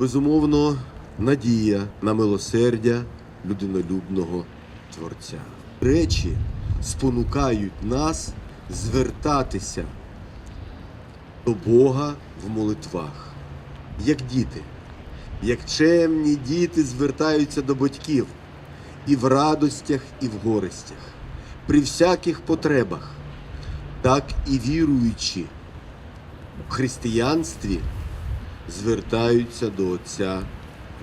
безумовно, надія на милосердя людинолюбного Творця. Речі спонукають нас звертатися до Бога в молитвах, як діти, як чемні діти звертаються до батьків і в радостях, і в горестях, при всяких потребах, так і віруючі в християнстві звертаються до Отця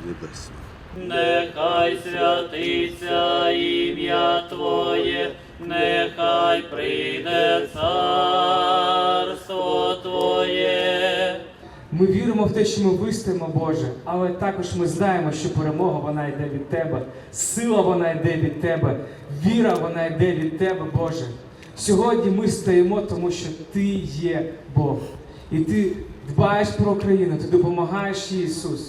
Небесного. Нехай святиться ім'я Твоє, нехай прийде царство Твоє. Ми віримо в те, що ми вистоїмо, Боже, але також ми знаємо, що перемога вона йде від Тебе, сила вона йде від Тебе, віра вона йде від Тебе, Боже. Сьогодні ми стоїмо, тому що Ти є Бог. І Ти дбаєш про Україну, Ти допомагаєш їй, Ісус.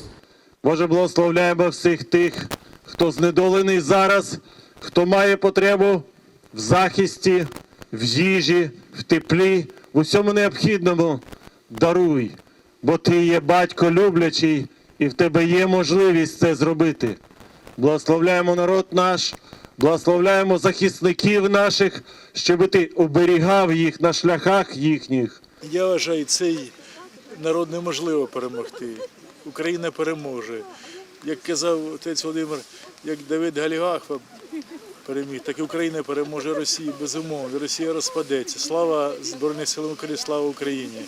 Боже, благословляємо всіх тих, хто знедолений зараз, хто має потребу в захисті, в їжі, в теплі, в усьому необхідному. Даруй, бо ти є батько люблячий, і в тебе є можливість це зробити. Благословляємо народ наш, благословляємо захисників наших, щоб ти оберігав їх на шляхах їхніх. Я вважаю, цей народ неможливо перемогти. Україна переможе. Як казав отець Володимир, як Давид Галігахва переміг, так і Україна переможе Росії безумовно. Росія розпадеться. Слава Збройним силам України, слава Україні.